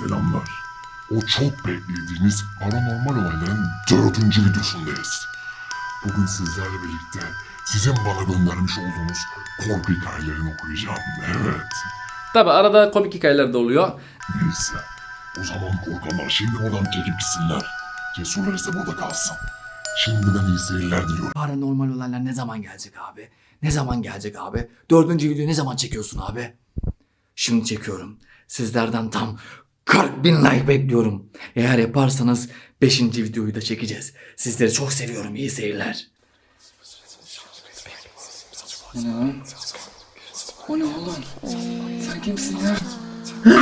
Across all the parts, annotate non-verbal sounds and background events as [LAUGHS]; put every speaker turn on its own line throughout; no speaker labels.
Selamlar. O çok beklediğiniz paranormal olayların dördüncü videosundayız. Bugün sizlerle birlikte sizin bana göndermiş olduğunuz korku hikayelerini okuyacağım. Evet.
Tabi arada komik hikayeler de oluyor.
Neyse. O zaman korkanlar şimdi buradan çekip gitsinler. Cesurlar ise burada kalsın. Şimdiden iyi seyirler diliyorum.
Paranormal olaylar ne zaman gelecek abi? Ne zaman gelecek abi? Dördüncü videoyu ne zaman çekiyorsun abi? Şimdi çekiyorum. Sizlerden tam 40 bin like bekliyorum. Eğer yaparsanız 5. videoyu da çekeceğiz. Sizleri çok seviyorum. İyi seyirler.
O ne lan? O ne oğlum? Sen kimsin ya? [LAUGHS]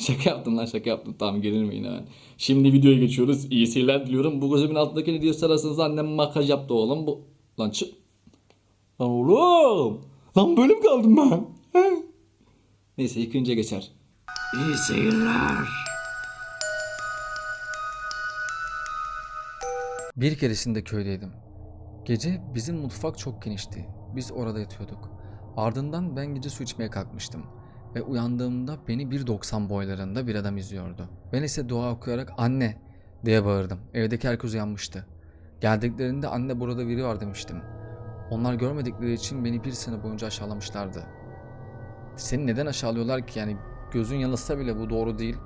Şaka yaptım lan şaka yaptım. Tamam gerilmeyin hemen. Şimdi videoya geçiyoruz. İyi seyirler diliyorum. Bu gözümün altındaki ne diyorsa arasınız annem makyaj yaptı oğlum. Bu... Lan çık. Lan oğlum. Lan böyle mi kaldım ben? He? Neyse yıkayınca geçer.
İyi seyirler.
Bir keresinde köydeydim. Gece bizim mutfak çok genişti. Biz orada yatıyorduk. Ardından ben gece su içmeye kalkmıştım. Ve uyandığımda beni 1.90 boylarında bir adam izliyordu. Ben ise dua okuyarak anne diye bağırdım. Evdeki herkes uyanmıştı. Geldiklerinde anne burada biri var demiştim. Onlar görmedikleri için beni bir sene boyunca aşağılamışlardı. Seni neden aşağılıyorlar ki yani gözün yanılsa bile bu doğru değil.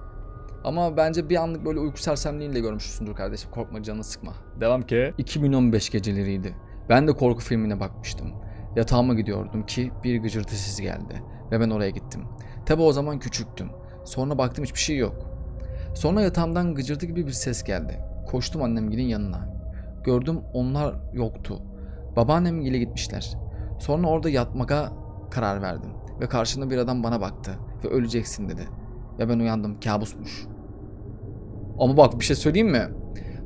Ama bence bir anlık böyle uyku sersemliğiyle görmüşsündür kardeşim. Korkma canını sıkma. Devam ki. 2015 geceleriydi. Ben de korku filmine bakmıştım. Yatağıma gidiyordum ki bir gıcırtı sesi geldi. Ve ben oraya gittim. Tabi o zaman küçüktüm. Sonra baktım hiçbir şey yok. Sonra yatağımdan gıcırtı gibi bir ses geldi. Koştum annemgilin yanına. Gördüm onlar yoktu. Babaannemgile gitmişler. Sonra orada yatmaya karar verdim. Ve karşımda bir adam bana baktı. Ve öleceksin dedi. Ve ben uyandım. Kabusmuş. Ama bak bir şey söyleyeyim mi?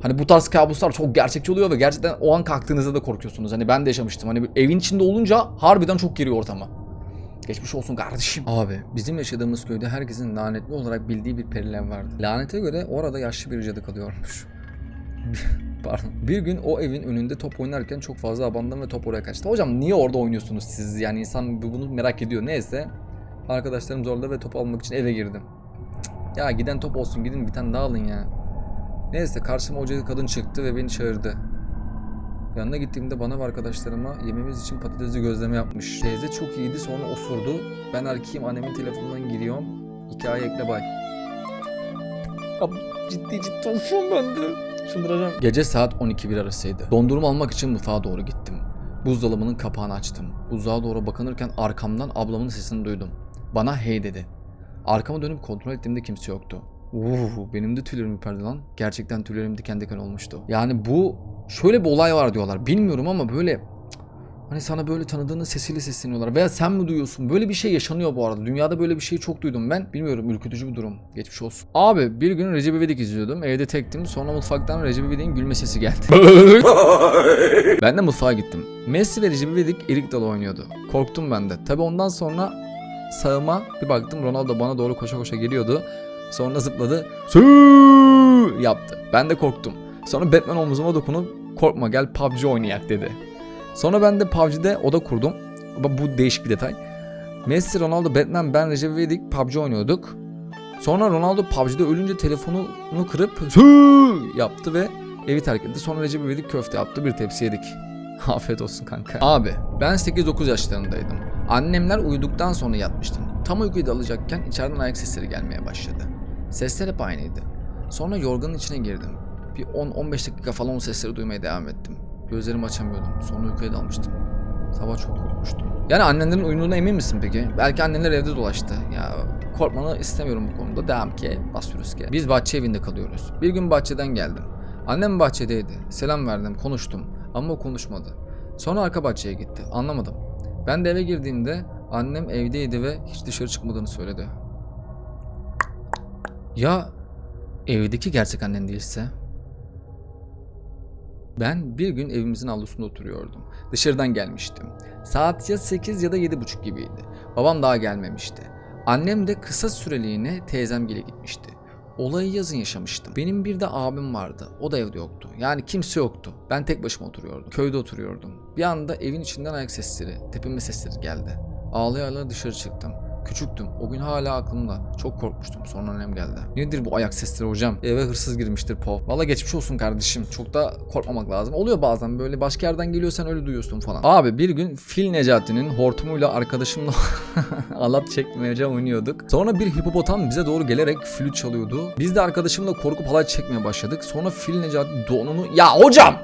Hani bu tarz kabuslar çok gerçekçi oluyor ve gerçekten o an kalktığınızda da korkuyorsunuz. Hani ben de yaşamıştım. Hani evin içinde olunca harbiden çok giriyor ortama. Geçmiş olsun kardeşim. Abi bizim yaşadığımız köyde herkesin lanetli olarak bildiği bir perilen vardı. Lanete göre orada yaşlı bir cadı kalıyormuş. [LAUGHS] Pardon. Bir gün o evin önünde top oynarken çok fazla abandım ve top oraya kaçtı. Hocam niye orada oynuyorsunuz siz? Yani insan bunu merak ediyor. Neyse. Arkadaşlarım zorla ve top almak için eve girdim. Cık, Ya giden top olsun gidin bir tane daha alın ya. Neyse karşıma hoca kadın çıktı ve beni çağırdı. Yanına gittiğimde bana ve arkadaşlarıma yememiz için patatesli gözleme yapmış. Teyze çok iyiydi sonra osurdu. Ben erkeğim annemin telefonundan giriyorum. Hikaye ekle bay. Abi ciddi ciddi olmuşum ben. Çıldıracağım. Gece saat 12.1 arasıydı. Dondurma almak için mutfağa doğru gittim. Buzdolabının kapağını açtım. Buzluğa doğru bakınırken arkamdan ablamın sesini duydum. Bana hey dedi. Arkama dönüp kontrol ettiğimde kimse yoktu. Uuu benim de tüylerim ürperdi lan. Gerçekten tüylerim diken diken olmuştu. Yani bu şöyle bir olay var diyorlar. Bilmiyorum ama böyle hani sana böyle tanıdığının sesiyle sesleniyorlar. Veya sen mi duyuyorsun? Böyle bir şey yaşanıyor bu arada. Dünyada böyle bir şeyi çok duydum ben. Bilmiyorum ürkütücü bir durum. Geçmiş olsun. Abi bir gün Recep İvedik izliyordum. Evde tektim. Sonra mutfaktan Recep İvedik'in gülme sesi geldi. ben de mutfağa gittim. Messi ve Recep İvedik erik dalı oynuyordu. Korktum ben de. Tabi ondan sonra sağıma bir baktım Ronaldo bana doğru koşa koşa geliyordu. Sonra zıpladı. Sü yaptı. Ben de korktum. Sonra Batman omzuma dokunup korkma gel PUBG oynayak dedi. Sonra ben de PUBG'de oda kurdum. Bu değişik bir detay. Messi, Ronaldo, Batman, ben, Recep İvedik PUBG oynuyorduk. Sonra Ronaldo PUBG'de ölünce telefonunu kırıp [LAUGHS] yaptı ve evi terk etti. Sonra Recep İvedik köfte yaptı bir tepsi yedik. [LAUGHS] Afiyet olsun kanka. Abi ben 8-9 yaşlarındaydım. Annemler uyuduktan sonra yatmıştım. Tam uykuya dalacakken içeriden ayak sesleri gelmeye başladı. Sesler hep aynıydı. Sonra yorganın içine girdim. Bir 10-15 dakika falan o sesleri duymaya devam ettim. Gözlerimi açamıyordum. Sonra uykuya dalmıştım. Sabah çok korkmuştum. Yani annenlerin uyuduğuna emin misin peki? Belki anneler evde dolaştı. Ya korkmanı istemiyorum bu konuda. Devam ki. Basıyoruz ki. Biz bahçe evinde kalıyoruz. Bir gün bahçeden geldim. Annem bahçedeydi. Selam verdim, konuştum. Ama o konuşmadı. Sonra arka bahçeye gitti. Anlamadım. Ben de eve girdiğimde annem evdeydi ve hiç dışarı çıkmadığını söyledi. Ya evdeki gerçek annen değilse? Ben bir gün evimizin avlusunda oturuyordum. Dışarıdan gelmiştim. Saat ya 8 ya da 7.30 gibiydi. Babam daha gelmemişti. Annem de kısa süreliğine teyzemgile gitmişti. Olayı yazın yaşamıştım. Benim bir de abim vardı. O da evde yoktu. Yani kimse yoktu. Ben tek başıma oturuyordum. Köyde oturuyordum. Bir anda evin içinden ayak sesleri, tepinme sesleri geldi. Ağlaya ağlaya dışarı çıktım. Küçüktüm. O gün hala aklımda. Çok korkmuştum. Sonra annem geldi. Nedir bu ayak sesleri hocam? Eve hırsız girmiştir Pov. Valla geçmiş olsun kardeşim. Çok da korkmamak lazım. Oluyor bazen böyle başka yerden geliyorsan öyle duyuyorsun falan. Abi bir gün Fil Necati'nin hortumuyla arkadaşımla [LAUGHS] alat çekmece oynuyorduk. Sonra bir hipopotam bize doğru gelerek flüt çalıyordu. Biz de arkadaşımla korkup halay çekmeye başladık. Sonra Fil Necati donunu... Ya hocam!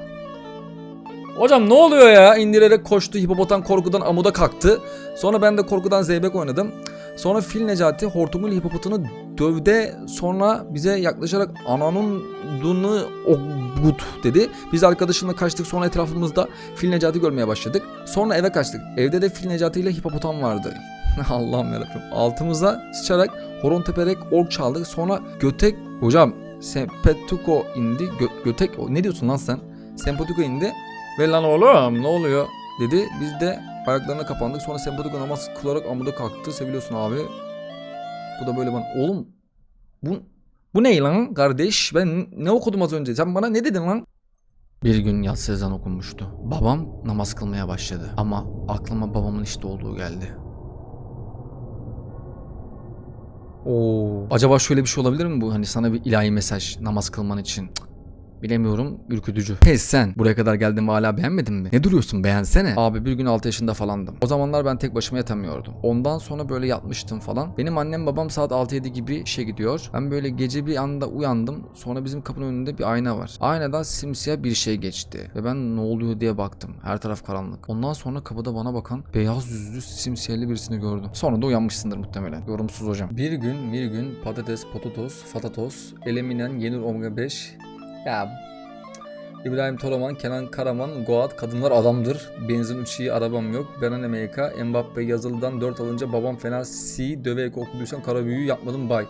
Hocam ne oluyor ya? İndirerek koştu. Hipopotam korkudan amuda kalktı. Sonra ben de korkudan zeybek oynadım. Sonra Fil Necati hortumuyla hipopotamı dövde. Sonra bize yaklaşarak ananın dunu ogut dedi. Biz arkadaşımla kaçtık. Sonra etrafımızda Fil Necati görmeye başladık. Sonra eve kaçtık. Evde de Fil Necati ile hipopotam vardı. [LAUGHS] Allah'ım yarabbim. Altımıza sıçarak horon teperek ork çaldık. Sonra götek hocam Sempetuko indi. Gö- götek ne diyorsun lan sen? Sempetuko indi. Ve lan oğlum ne oluyor dedi. Biz de ayaklarına kapandık. Sonra Sempetuko namaz kılarak amuda kalktı. Seviliyorsun abi. Bu da böyle bana. Oğlum bu, bu ne lan kardeş? Ben ne okudum az önce? Sen bana ne dedin lan? Bir gün yatsı ezan okunmuştu. Babam namaz kılmaya başladı. Ama aklıma babamın işte olduğu geldi. Oo. Acaba şöyle bir şey olabilir mi bu? Hani sana bir ilahi mesaj namaz kılman için. Cık. Bilemiyorum ürkütücü. Hey sen buraya kadar geldin ve hala beğenmedin mi? Ne duruyorsun beğensene. Abi bir gün 6 yaşında falandım. O zamanlar ben tek başıma yatamıyordum. Ondan sonra böyle yatmıştım falan. Benim annem babam saat 6-7 gibi işe gidiyor. Ben böyle gece bir anda uyandım. Sonra bizim kapının önünde bir ayna var. Aynadan simsiyah bir şey geçti. Ve ben ne oluyor diye baktım. Her taraf karanlık. Ondan sonra kapıda bana bakan beyaz yüzlü simsiyahlı birisini gördüm. Sonra da uyanmışsındır muhtemelen. Yorumsuz hocam. Bir gün bir gün patates, pototos, fatatos, eleminen, yenir omega 5, ya İbrahim Toraman, Kenan Karaman, Goat, kadınlar adamdır. Benzin uçuyu arabam yok. Benan MK, Mbappe yazılıdan 4 alınca babam fena C, döve ek okuduysam kara büyüğü yapmadım bay.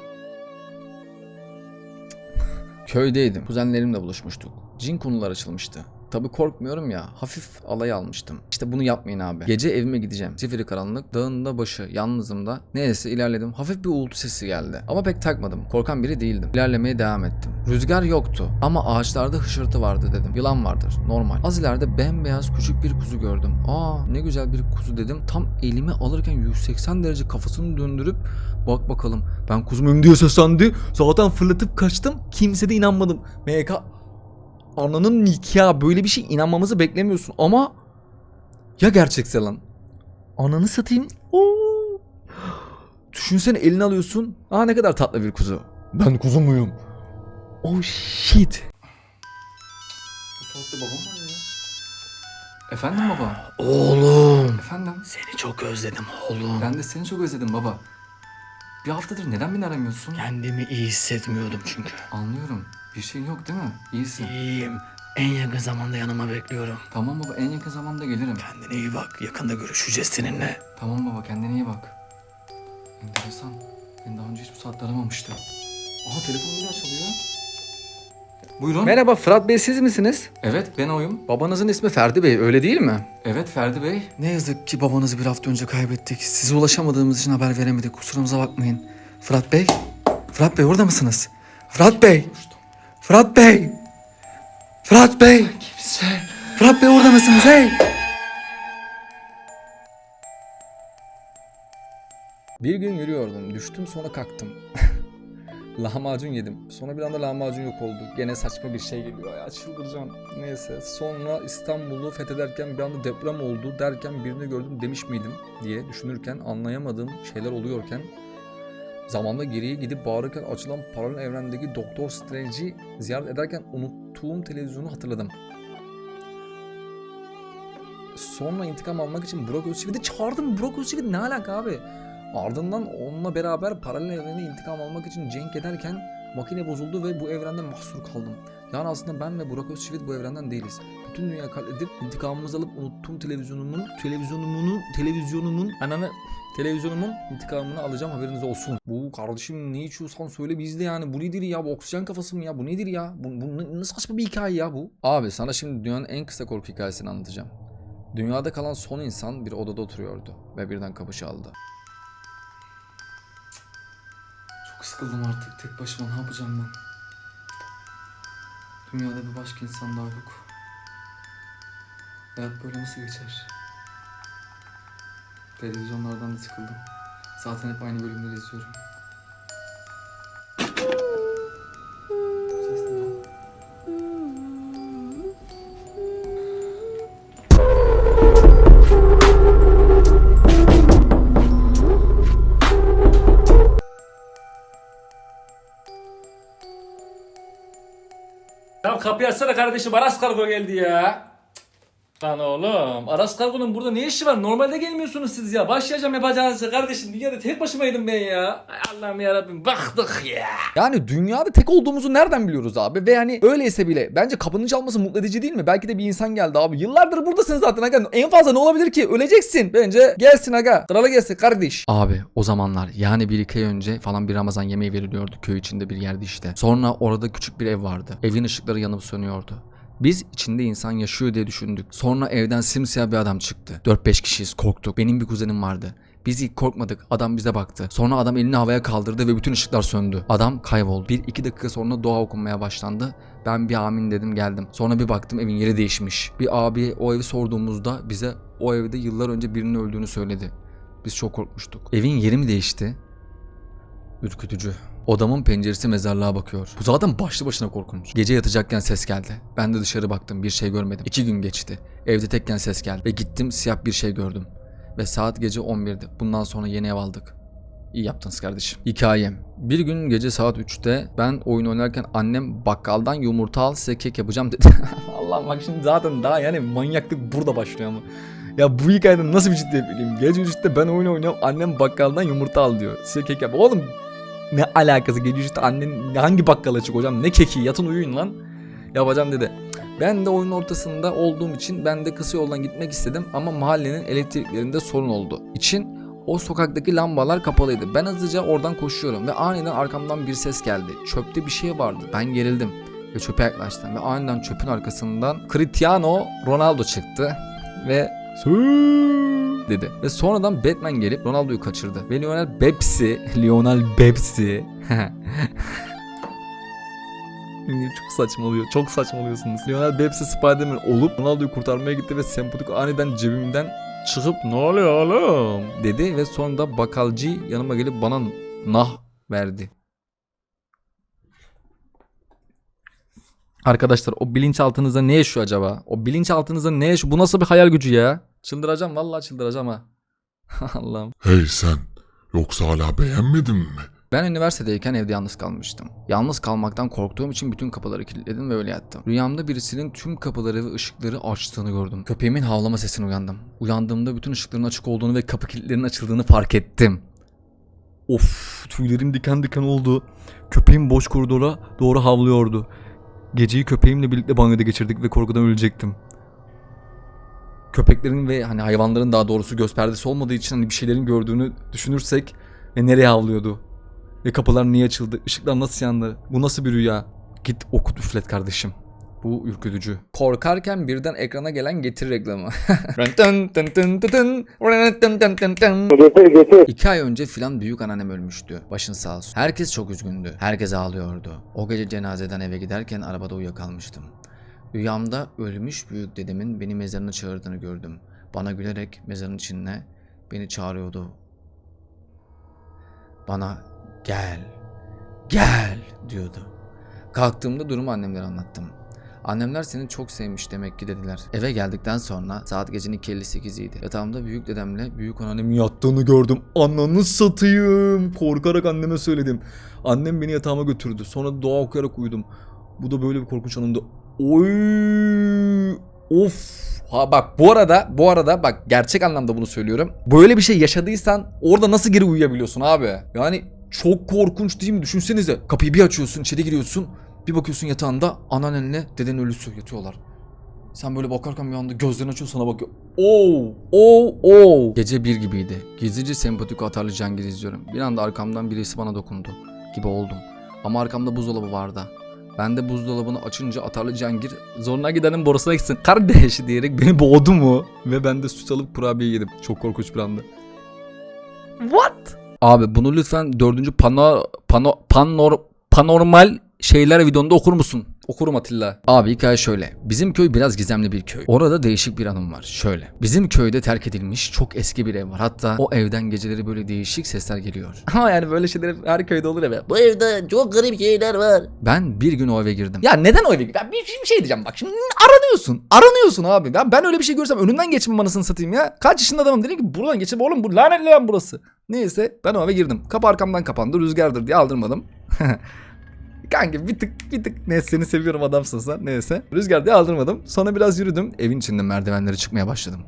Köydeydim. Kuzenlerimle buluşmuştuk. Cin konular açılmıştı. Tabi korkmuyorum ya. Hafif alay almıştım. İşte bunu yapmayın abi. Gece evime gideceğim. Zifiri karanlık. Dağında başı. Yalnızım da. Neyse ilerledim. Hafif bir uğultu sesi geldi. Ama pek takmadım. Korkan biri değildim. İlerlemeye devam ettim. Rüzgar yoktu. Ama ağaçlarda hışırtı vardı dedim. Yılan vardır. Normal. Az ileride bembeyaz küçük bir kuzu gördüm. Aa ne güzel bir kuzu dedim. Tam elime alırken 180 derece kafasını döndürüp bak bakalım ben kuzu muyum diye seslendi. Zaten fırlatıp kaçtım. Kimse de inanmadım. MK ananın nikahı böyle bir şey inanmamızı beklemiyorsun ama ya gerçekse lan? Ananı satayım. Oo. düşünsene elini alıyorsun. Aa ne kadar tatlı bir kuzu. Ben kuzu muyum? Oh shit. Bu saatte babam mı ya. Efendim baba?
Oğlum.
efendim?
Seni çok özledim oğlum.
ben de seni çok özledim baba. Bir haftadır neden beni aramıyorsun?
Kendimi iyi hissetmiyordum çünkü.
anlıyorum bir şey yok değil mi iyisin
İyiyim. En yakın zamanda yanıma bekliyorum.
tamam baba en yakın zamanda gelirim
Kendine iyi bak. Yakında görüşeceğiz seninle.
Tamam baba kendine iyi bak. Enteresan. Ben daha önce hiç bu saatte aramamıştım. Aha telefon bir daha çalıyor. Buyurun.
Merhaba Fırat Bey siz misiniz?
Evet ben oyum.
Babanızın ismi Ferdi Bey öyle değil mi?
Evet Ferdi Bey.
Ne yazık ki babanızı bir hafta önce kaybettik. Size ulaşamadığımız için haber veremedik. Kusurumuza bakmayın. Fırat Bey? Fırat Bey orada mısınız? Fırat Bey! Fırat Bey! Fırat Bey!
Kimse.
Fırat Bey orada mısınız hey?
Bir gün yürüyordum. Düştüm sonra kalktım. [LAUGHS] lahmacun yedim. Sonra bir anda lahmacun yok oldu. Gene saçma bir şey geliyor ya çıldıracağım. Neyse sonra İstanbul'u fethederken bir anda deprem oldu derken birini gördüm demiş miydim diye düşünürken anlayamadığım şeyler oluyorken zamanda geriye gidip bağırırken açılan paralel evrendeki Doktor Strange'i ziyaret ederken unuttuğum televizyonu hatırladım. Sonra intikam almak için Burak Özçivit'i çağırdım. Burak Özçivit ne alaka abi? Ardından onunla beraber paralel evrene intikam almak için cenk ederken makine bozuldu ve bu evrende mahsur kaldım. Yani aslında ben ve Burak Özçivit bu evrenden değiliz. Bütün dünya katledip intikamımızı alıp unuttuğum televizyonumun, televizyonumun, televizyonumun, ananı, televizyonumun intikamını alacağım haberiniz olsun. Bu kardeşim ne içiyorsan söyle bizde yani. Bu nedir ya? Bu oksijen kafası mı ya? Bu nedir ya? Bu, bu ne saçma bir hikaye ya bu? Abi sana şimdi dünyanın en kısa korku hikayesini anlatacağım. Dünyada kalan son insan bir odada oturuyordu ve birden kapı çaldı. Çok sıkıldım artık tek başıma ne yapacağım ben? Dünyada bir başka insan daha yok. Hayat böyle nasıl geçer? Televizyonlardan da sıkıldım. Zaten hep aynı bölümleri izliyorum.
Açsana kardeşim Aras geldi ya. Lan oğlum Aras Kargo'nun burada ne işi var? Normalde gelmiyorsunuz siz ya. Başlayacağım yapacağınızı kardeşim. Dünyada tek başımaydım ben ya. Ay Allah'ım yarabbim baktık ya.
Yani dünyada tek olduğumuzu nereden biliyoruz abi? Ve yani öyleyse bile bence kapının çalması mutlu edici değil mi? Belki de bir insan geldi abi. Yıllardır buradasın zaten aga. En fazla ne olabilir ki? Öleceksin. Bence gelsin aga. Krala gelsin kardeş. Abi o zamanlar yani bir iki ay önce falan bir Ramazan yemeği veriliyordu köy içinde bir yerde işte. Sonra orada küçük bir ev vardı. Evin ışıkları yanıp sönüyordu. Biz içinde insan yaşıyor diye düşündük. Sonra evden simsiyah bir adam çıktı. 4-5 kişiyiz korktuk. Benim bir kuzenim vardı. Biz ilk korkmadık. Adam bize baktı. Sonra adam elini havaya kaldırdı ve bütün ışıklar söndü. Adam kayboldu. Bir iki dakika sonra dua okunmaya başlandı. Ben bir amin dedim geldim. Sonra bir baktım evin yeri değişmiş. Bir abi o evi sorduğumuzda bize o evde yıllar önce birinin öldüğünü söyledi. Biz çok korkmuştuk. Evin yeri mi değişti? Ürkütücü. Odamın penceresi mezarlığa bakıyor. Bu zaten başlı başına korkunç. Gece yatacakken ses geldi. Ben de dışarı baktım bir şey görmedim. İki gün geçti. Evde tekken ses geldi. Ve gittim siyah bir şey gördüm. Ve saat gece 11'di. Bundan sonra yeni ev aldık. İyi yaptınız kardeşim. Hikayem. Bir gün gece saat 3'te ben oyun oynarken annem bakkaldan yumurta al size kek yapacağım dedi. [LAUGHS] Allah bak şimdi zaten daha yani manyaklık burada başlıyor ama. Ya bu hikayede nasıl bir ciddiyet bileyim. Gece 3'te ben oyun oynuyorum annem bakkaldan yumurta al diyor. Size kek yap. Oğlum ne alakası gece 3'te annen hangi bakkal açık hocam ne keki yatın uyuyun lan. Yapacağım dedi. Ben de oyunun ortasında olduğum için ben de kısa yoldan gitmek istedim ama mahallenin elektriklerinde sorun oldu. için o sokaktaki lambalar kapalıydı. Ben hızlıca oradan koşuyorum ve aniden arkamdan bir ses geldi. Çöpte bir şey vardı. Ben gerildim ve çöpe yaklaştım ve aniden çöpün arkasından Cristiano Ronaldo çıktı ve "Sü" dedi. Ve sonradan Batman gelip Ronaldo'yu kaçırdı. Ve Lionel Bepsi, [LAUGHS] Lionel Bepsi [LAUGHS] çok saçmalıyor. Çok saçmalıyorsunuz. Lionel Bepsi Spider-Man olup Ronaldo'yu kurtarmaya gitti ve sempatik aniden cebimden çıkıp ne oluyor oğlum dedi ve sonra da bakkalcı yanıma gelip bana nah verdi. Arkadaşlar o bilinçaltınızda ne yaşıyor acaba? O bilinçaltınızda ne yaşıyor? Bu nasıl bir hayal gücü ya? Çıldıracağım vallahi çıldıracağım ha. [LAUGHS] Allah'ım.
Hey sen, yoksa hala beğenmedin mi?
Ben üniversitedeyken evde yalnız kalmıştım. Yalnız kalmaktan korktuğum için bütün kapıları kilitledim ve öyle yattım. Rüyamda birisinin tüm kapıları ve ışıkları açtığını gördüm. Köpeğimin havlama sesine uyandım. Uyandığımda bütün ışıkların açık olduğunu ve kapı kilitlerinin açıldığını fark ettim. Of tüylerim diken diken oldu. Köpeğim boş koridora doğru havlıyordu. Geceyi köpeğimle birlikte banyoda geçirdik ve korkudan ölecektim. Köpeklerin ve hani hayvanların daha doğrusu göz perdesi olmadığı için hani bir şeylerin gördüğünü düşünürsek ve nereye havlıyordu? Ve kapılar niye açıldı? Işıklar nasıl yandı? Bu nasıl bir rüya? Git okut üflet kardeşim. Bu ürkütücü. Korkarken birden ekrana gelen getir reklamı. İki ay önce filan büyük anneannem ölmüştü. Başın sağ olsun. Herkes çok üzgündü. Herkes ağlıyordu. O gece cenazeden eve giderken arabada uyuyakalmıştım. Rüyamda ölmüş büyük dedemin beni mezarına çağırdığını gördüm. Bana gülerek mezarın içine beni çağırıyordu. Bana gel, gel diyordu. Kalktığımda durumu annemlere anlattım. Annemler seni çok sevmiş demek ki dediler. Eve geldikten sonra saat gecenin 2.58 idi. Yatağımda büyük dedemle büyük anneannemin yattığını gördüm. Ananı satayım. Korkarak anneme söyledim. Annem beni yatağıma götürdü. Sonra dua okuyarak uyudum. Bu da böyle bir korkunç anımdı. Oy! Of! Ha bak bu arada bu arada bak gerçek anlamda bunu söylüyorum. Böyle bir şey yaşadıysan orada nasıl geri uyuyabiliyorsun abi? Yani çok korkunç değil mi? Düşünsenize. Kapıyı bir açıyorsun, içeri giriyorsun. Bir bakıyorsun yatağında anneannenle deden ölüsü yatıyorlar. Sen böyle bakarken bir anda gözlerini açıyor sana bakıyor. Oo, oo, oo. Gece bir gibiydi. Gizlice sempatik atarlı Cengir izliyorum. Bir anda arkamdan birisi bana dokundu. Gibi oldum. Ama arkamda buzdolabı vardı. Ben de buzdolabını açınca atarlı Cengir zoruna gidenin borusuna gitsin kardeş diyerek beni boğdu mu? Ve ben de süt alıp kurabiye yedim. Çok korkunç bir anda. What? Abi bunu lütfen dördüncü pano, pano, panor, panormal şeyler videonda okur musun? Okurum Atilla. Abi hikaye şöyle. Bizim köy biraz gizemli bir köy. Orada değişik bir anım var. Şöyle. Bizim köyde terk edilmiş çok eski bir ev var. Hatta o evden geceleri böyle değişik sesler geliyor. [LAUGHS] Ama yani böyle şeyler her köyde olur ya be.
Bu evde çok garip şeyler var.
Ben bir gün o eve girdim. Ya neden o eve girdim? Bir, bir şey diyeceğim bak şimdi aranıyorsun. Aranıyorsun abi. Ya ben öyle bir şey görsem önümden geçmem anasını satayım ya. Kaç yaşında adamım dedim ki buradan geçip oğlum bu lanetli lan burası. Neyse ben o eve girdim. Kapı arkamdan kapandı rüzgardır diye aldırmadım. [LAUGHS] Kanka bir tık bir tık neyse seni seviyorum adamsın sen neyse. Rüzgar diye aldırmadım. Sonra biraz yürüdüm. Evin içinde merdivenleri çıkmaya başladım.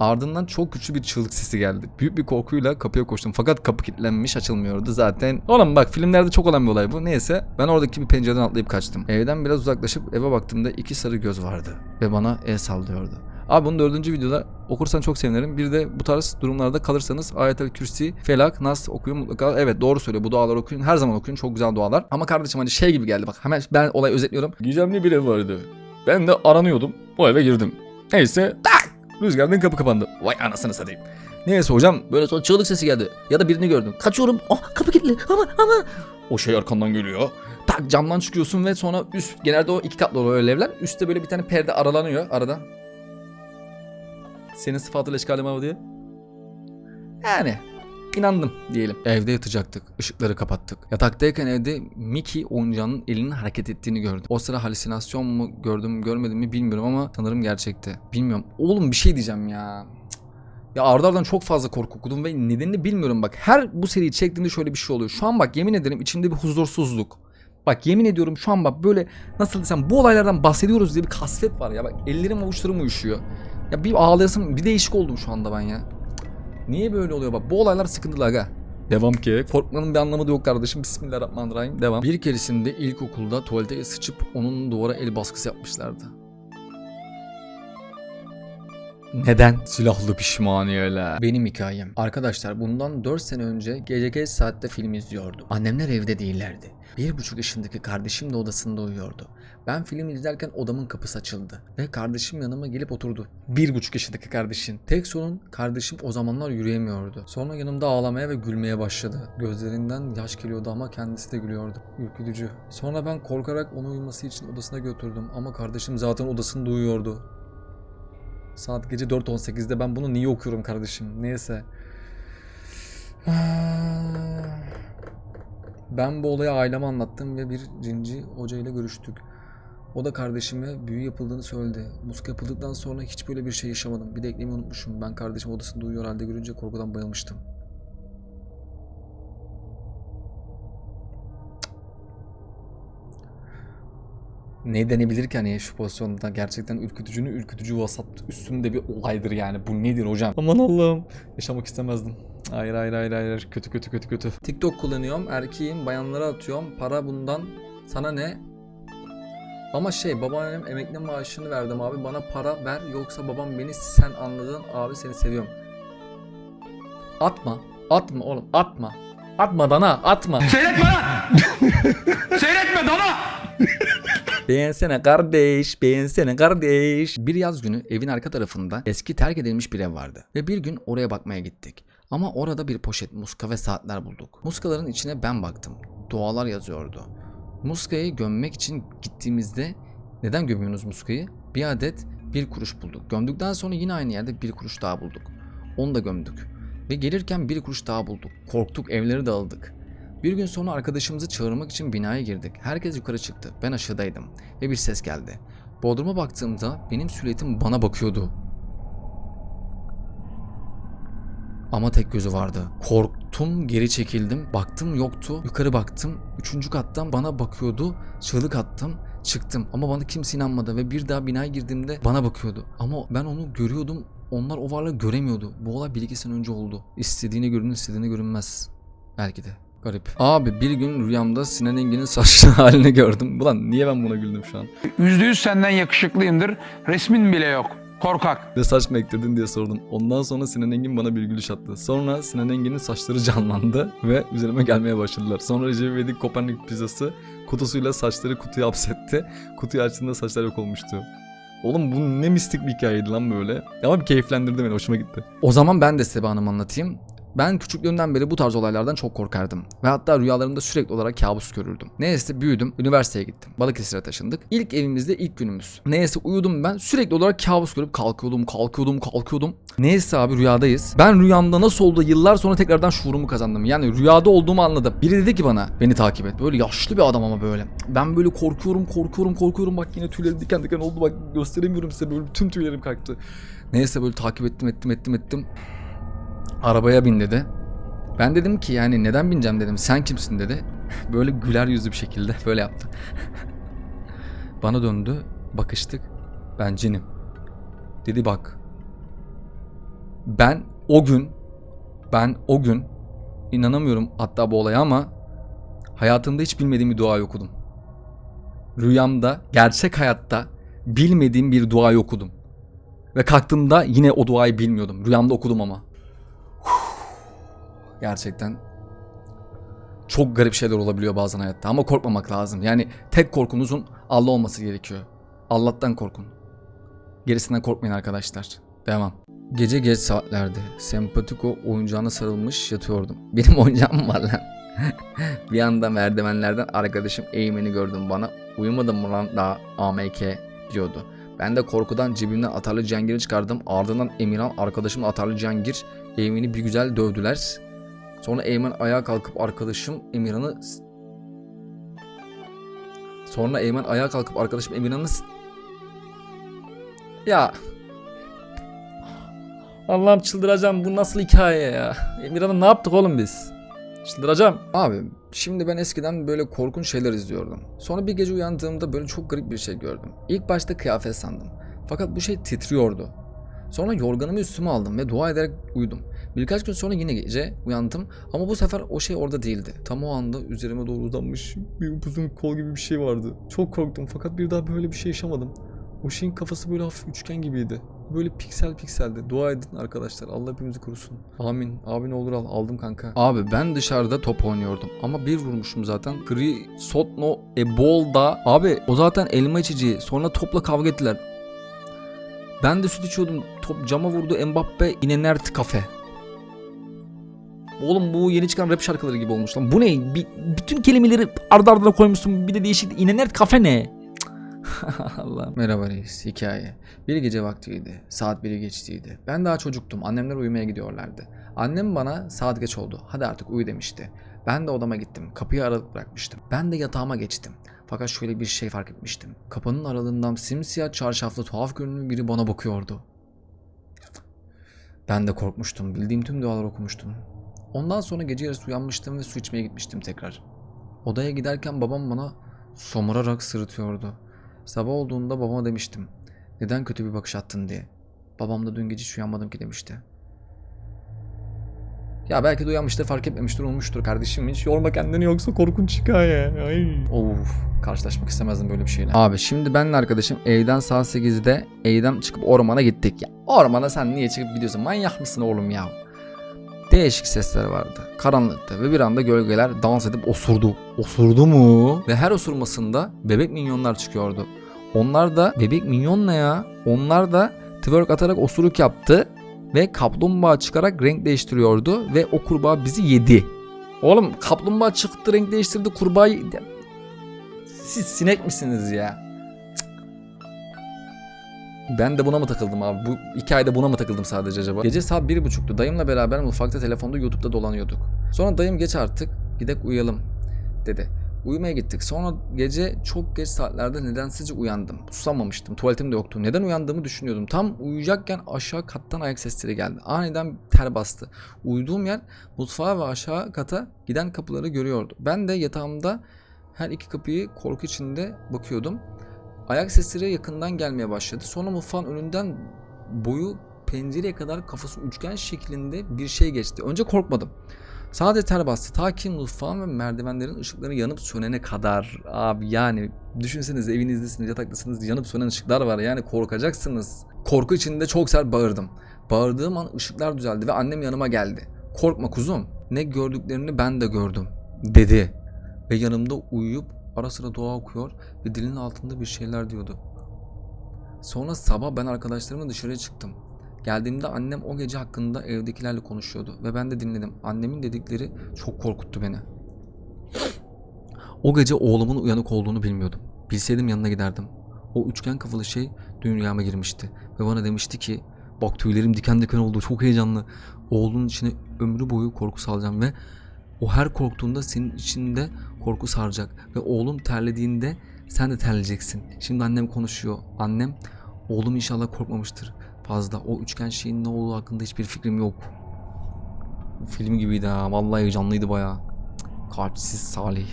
Ardından çok güçlü bir çığlık sesi geldi. Büyük bir korkuyla kapıya koştum. Fakat kapı kilitlenmiş açılmıyordu zaten. Oğlum bak filmlerde çok olan bir olay bu. Neyse ben oradaki bir pencereden atlayıp kaçtım. Evden biraz uzaklaşıp eve baktığımda iki sarı göz vardı. Ve bana el sallıyordu. Abi bunu dördüncü videoda okursan çok sevinirim. Bir de bu tarz durumlarda kalırsanız Ayetel Kürsi, Felak, Nas okuyun mutlaka. Evet doğru söylüyor bu duaları okuyun. Her zaman okuyun. Çok güzel dualar. Ama kardeşim hani şey gibi geldi bak. Hemen ben olayı özetliyorum. Gizemli bir ev vardı. Ben de aranıyordum. O eve girdim. Neyse tak rüzgardan kapı kapandı. Vay anasını satayım. Neyse hocam böyle sonra çığlık sesi geldi. Ya da birini gördüm. Kaçıyorum. Oh kapı kilitli. Ama ama. O şey arkandan geliyor. Tak camdan çıkıyorsun ve sonra üst genelde o iki katlı oluyor öyle evler. Üstte böyle bir tane perde aralanıyor aradan. Senin sıfatıyla eşkalim av diye. Yani inandım diyelim. Evde yatacaktık. Işıkları kapattık. Yataktayken evde Mickey oyuncağının elinin hareket ettiğini gördüm. O sıra halüsinasyon mu gördüm görmedim mi bilmiyorum ama sanırım gerçekti. Bilmiyorum. Oğlum bir şey diyeceğim ya. Ya ardı ardına çok fazla korku okudum ve nedenini bilmiyorum bak. Her bu seriyi çektiğimde şöyle bir şey oluyor. Şu an bak yemin ederim içimde bir huzursuzluk. Bak yemin ediyorum şu an bak böyle nasıl desem bu olaylardan bahsediyoruz diye bir kasvet var ya. Bak ellerim avuçlarım uyuşuyor. Ya bir ağlayasım bir değişik oldum şu anda ben ya. Niye böyle oluyor bak bu olaylar sıkıntılı aga. Devam ki. Korkmanın bir anlamı da yok kardeşim. Bismillahirrahmanirrahim. Devam. Bir keresinde ilkokulda tuvalete sıçıp onun duvara el baskısı yapmışlardı. Neden? Silahlı pişmaniyeler. Benim hikayem. Arkadaşlar bundan 4 sene önce gece geç saatte film izliyordum. Annemler evde değillerdi. Bir buçuk yaşındaki kardeşim de odasında uyuyordu. Ben film izlerken odamın kapısı açıldı ve kardeşim yanıma gelip oturdu. Bir buçuk yaşındaki kardeşin. Tek sorun kardeşim o zamanlar yürüyemiyordu. Sonra yanımda ağlamaya ve gülmeye başladı. Gözlerinden yaş geliyordu ama kendisi de gülüyordu. Ürkütücü. Sonra ben korkarak onu uyuması için odasına götürdüm ama kardeşim zaten odasında uyuyordu. Saat gece 4.18'de ben bunu niye okuyorum kardeşim? Neyse. [SIGHS] Ben bu olayı aileme anlattım ve bir cinci hoca ile görüştük. O da kardeşime büyü yapıldığını söyledi. Muska yapıldıktan sonra hiç böyle bir şey yaşamadım. Bir de eklemeyi unutmuşum. Ben kardeşim odasında uyuyor halde görünce korkudan bayılmıştım. Ne denebilir ki hani şu pozisyonda gerçekten ürkütücünün ürkütücü vasat üstünde bir olaydır yani. Bu nedir hocam? Aman Allah'ım. Yaşamak istemezdim. Hayır hayır hayır hayır. Kötü kötü kötü kötü. TikTok kullanıyorum. Erkeğim. Bayanlara atıyorum. Para bundan. Sana ne? Ama şey babaannem emekli maaşını verdim abi. Bana para ver. Yoksa babam beni sen anladın. Abi seni seviyorum. Atma. Atma oğlum. Atma. Atma dana. Atma. [LAUGHS] Beğensene kardeş, beğensene kardeş. Bir yaz günü evin arka tarafında eski terk edilmiş bir ev vardı. Ve bir gün oraya bakmaya gittik. Ama orada bir poşet muska ve saatler bulduk. Muskaların içine ben baktım. Dualar yazıyordu. Muskayı gömmek için gittiğimizde neden gömüyorsunuz muskayı? Bir adet bir kuruş bulduk. Gömdükten sonra yine aynı yerde bir kuruş daha bulduk. Onu da gömdük. Ve gelirken bir kuruş daha bulduk. Korktuk evleri dağıldık. Bir gün sonra arkadaşımızı çağırmak için binaya girdik. Herkes yukarı çıktı. Ben aşağıdaydım. Ve bir ses geldi. Bodrum'a baktığımda benim silüetim bana bakıyordu. Ama tek gözü vardı. Korktum, geri çekildim. Baktım yoktu. Yukarı baktım. Üçüncü kattan bana bakıyordu. Çığlık attım. Çıktım ama bana kimse inanmadı ve bir daha binaya girdiğimde bana bakıyordu. Ama ben onu görüyordum. Onlar o varlığı göremiyordu. Bu olay sene önce oldu. İstediğine görünür, istediğine görünmez. Belki de. Garip. Abi bir gün rüyamda Sinan Engin'in saçlı [LAUGHS] halini gördüm. Ulan niye ben buna güldüm şu an?
Yüzde yüz senden yakışıklıyımdır. Resmin bile yok. Korkak.
Ne saç mı ektirdin diye sordum. Ondan sonra Sinan Engin bana bir gülüş attı. Sonra Sinan Engin'in saçları [LAUGHS] canlandı ve üzerime gelmeye başladılar. Sonra Recep İvedik Kopernik pizzası kutusuyla saçları kutuya hapsetti. Kutuyu açtığında saçlar yok olmuştu. Oğlum bu ne mistik bir hikayeydi lan böyle. Ama bir keyiflendirdi beni hoşuma gitti. O zaman ben de size bir anımı anlatayım. Ben küçüklüğümden beri bu tarz olaylardan çok korkardım. Ve hatta rüyalarımda sürekli olarak kabus görürdüm. Neyse büyüdüm. Üniversiteye gittim. Balıkesir'e taşındık. İlk evimizde ilk günümüz. Neyse uyudum ben. Sürekli olarak kabus görüp kalkıyordum, kalkıyordum, kalkıyordum. Neyse abi rüyadayız. Ben rüyamda nasıl oldu yıllar sonra tekrardan şuurumu kazandım. Yani rüyada olduğumu anladım. Biri dedi ki bana beni takip et. Böyle yaşlı bir adam ama böyle. Ben böyle korkuyorum, korkuyorum, korkuyorum. Bak yine tüylerim diken diken oldu. Bak gösteremiyorum size böyle tüm tüylerim kalktı. Neyse böyle takip ettim, ettim, ettim, ettim. Arabaya bin dedi. Ben dedim ki yani neden bineceğim dedim. Sen kimsin dedi. [LAUGHS] Böyle güler yüzlü bir şekilde [LAUGHS] böyle yaptı. [LAUGHS] Bana döndü. Bakıştık. Ben cinim. Dedi bak. Ben o gün ben o gün inanamıyorum hatta bu olaya ama hayatımda hiç bilmediğim bir duayı okudum. Rüyamda, gerçek hayatta bilmediğim bir duayı okudum. Ve kalktığımda yine o duayı bilmiyordum. Rüyamda okudum ama. Gerçekten çok garip şeyler olabiliyor bazen hayatta ama korkmamak lazım. Yani tek korkunuzun Allah olması gerekiyor. Allah'tan korkun. Gerisinden korkmayın arkadaşlar. Devam. Gece geç saatlerde sempatiko oyuncağına sarılmış yatıyordum. [LAUGHS] Benim oyuncağım var lan. [LAUGHS] bir anda merdivenlerden arkadaşım Eymen'i gördüm bana. Uyumadım mı lan daha AMK diyordu. Ben de korkudan cebimden atarlı Cihangir'i çıkardım. Ardından Emirhan arkadaşımla atarlı Cihangir Eymen'i bir güzel dövdüler. Sonra Eymen ayağa kalkıp arkadaşım Emirhan'ı Sonra Eymen ayağa kalkıp arkadaşım Emirhan'ı Ya. Allah'ım çıldıracağım. Bu nasıl hikaye ya? Emirhan'a ne yaptık oğlum biz? Çıldıracağım. Abi şimdi ben eskiden böyle korkunç şeyler izliyordum. Sonra bir gece uyandığımda böyle çok garip bir şey gördüm. İlk başta kıyafet sandım. Fakat bu şey titriyordu. Sonra yorganımı üstüme aldım ve dua ederek uyudum. Birkaç gün sonra yine gece uyandım ama bu sefer o şey orada değildi. Tam o anda üzerime doğru uzanmış bir upuzun kol gibi bir şey vardı. Çok korktum fakat bir daha böyle bir şey yaşamadım. O şeyin kafası böyle hafif üçgen gibiydi. Böyle piksel pikseldi. Dua edin arkadaşlar. Allah hepimizi korusun. Amin. Abi ne olur al. Aldım kanka. Abi ben dışarıda top oynuyordum. Ama bir vurmuşum zaten. Gri Sotno Ebolda. Abi o zaten elma içici. Sonra topla kavga ettiler. Ben de süt içiyordum. Top cama vurdu Mbappe inenert kafe. Oğlum bu yeni çıkan rap şarkıları gibi olmuş lan. Bu ne? Bi- bütün kelimeleri ardı ardına koymuşsun. Bir de değişik inenert kafe ne? [LAUGHS] Allah. Merhaba reis. Hikaye. Bir gece vaktiydi. Saat biri geçtiydi. Ben daha çocuktum. Annemler uyumaya gidiyorlardı. Annem bana saat geç oldu. Hadi artık uyu demişti. Ben de odama gittim. Kapıyı aralık bırakmıştım. Ben de yatağıma geçtim. Fakat şöyle bir şey fark etmiştim. Kapının aralığından simsiyah çarşaflı tuhaf görünümlü biri bana bakıyordu. Ben de korkmuştum. Bildiğim tüm duaları okumuştum. Ondan sonra gece yarısı uyanmıştım ve su içmeye gitmiştim tekrar. Odaya giderken babam bana somurarak sırıtıyordu. Sabah olduğunda babama demiştim. Neden kötü bir bakış attın diye. Babam da dün gece hiç uyanmadım ki demişti. Ya belki de uyanmıştır fark etmemiştir olmuştur kardeşim hiç yorma kendini yoksa korkunç hikaye. Ay. Of karşılaşmak istemezdim böyle bir şeyle. Abi şimdi benle arkadaşım evden saat 8'de evden çıkıp ormana gittik. Ya ormana sen niye çıkıp gidiyorsun manyak mısın oğlum ya? Değişik sesler vardı. Karanlıkta ve bir anda gölgeler dans edip osurdu. Osurdu mu? Ve her osurmasında bebek minyonlar çıkıyordu. Onlar da bebek minyon ne ya? Onlar da twerk atarak osuruk yaptı ve kaplumbağa çıkarak renk değiştiriyordu ve o kurbağa bizi yedi. Oğlum kaplumbağa çıktı renk değiştirdi kurbağa yedi. Siz sinek misiniz ya? Ben de buna mı takıldım abi? Bu hikayede buna mı takıldım sadece acaba? Gece saat bir buçuktu. Dayımla beraber mutfakta telefonda YouTube'da dolanıyorduk. Sonra dayım geç artık gidek uyuyalım dedi. Uyumaya gittik. Sonra gece çok geç saatlerde nedensizce uyandım. Susamamıştım. Tuvaletim de yoktu. Neden uyandığımı düşünüyordum. Tam uyuyacakken aşağı kattan ayak sesleri geldi. Aniden ter bastı. Uyuduğum yer mutfağa ve aşağı kata giden kapıları görüyordu. Ben de yatağımda her iki kapıyı korku içinde bakıyordum. Ayak sesleri yakından gelmeye başladı. Sonra mutfağın önünden boyu pencereye kadar kafası üçgen şeklinde bir şey geçti. Önce korkmadım. Sadece ter bastı. Ta ki mutfağın ve merdivenlerin ışıkları yanıp sönene kadar. Abi yani düşünsenize evinizdesiniz, yataktasınız, yanıp sönen ışıklar var. Yani korkacaksınız. Korku içinde çok sert bağırdım. Bağırdığım an ışıklar düzeldi ve annem yanıma geldi. Korkma kuzum. Ne gördüklerini ben de gördüm. Dedi. Ve yanımda uyuyup ara sıra dua okuyor ve dilinin altında bir şeyler diyordu. Sonra sabah ben arkadaşlarımla dışarıya çıktım. Geldiğimde annem o gece hakkında evdekilerle konuşuyordu ve ben de dinledim. Annemin dedikleri çok korkuttu beni. O gece oğlumun uyanık olduğunu bilmiyordum. Bilseydim yanına giderdim. O üçgen kafalı şey dünyama girmişti ve bana demişti ki bak tüylerim diken diken oldu çok heyecanlı. Oğlunun içine ömrü boyu korku salacağım ve o her korktuğunda senin içinde korku saracak ve oğlum terlediğinde sen de terleyeceksin. Şimdi annem konuşuyor. Annem oğlum inşallah korkmamıştır fazla. O üçgen şeyin ne olduğu hakkında hiçbir fikrim yok. Film gibiydi ha. Vallahi heyecanlıydı bayağı. Kalpsiz Salih.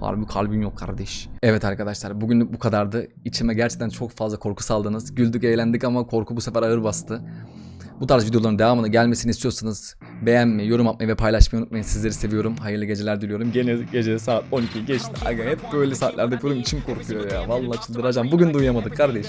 Harbi kalbim yok kardeş. Evet arkadaşlar bugünlük bu kadardı. İçime gerçekten çok fazla korku saldınız. Güldük eğlendik ama korku bu sefer ağır bastı. Bu tarz videoların devamını gelmesini istiyorsanız beğenmeyi, yorum atmayı ve paylaşmayı unutmayın. Sizleri seviyorum. Hayırlı geceler diliyorum. Gene gece saat 12 geçti. Aga hep böyle saatlerde yapıyorum içim korkuyor ya. Vallahi çıldıracağım. Bugün de uyuyamadık kardeş.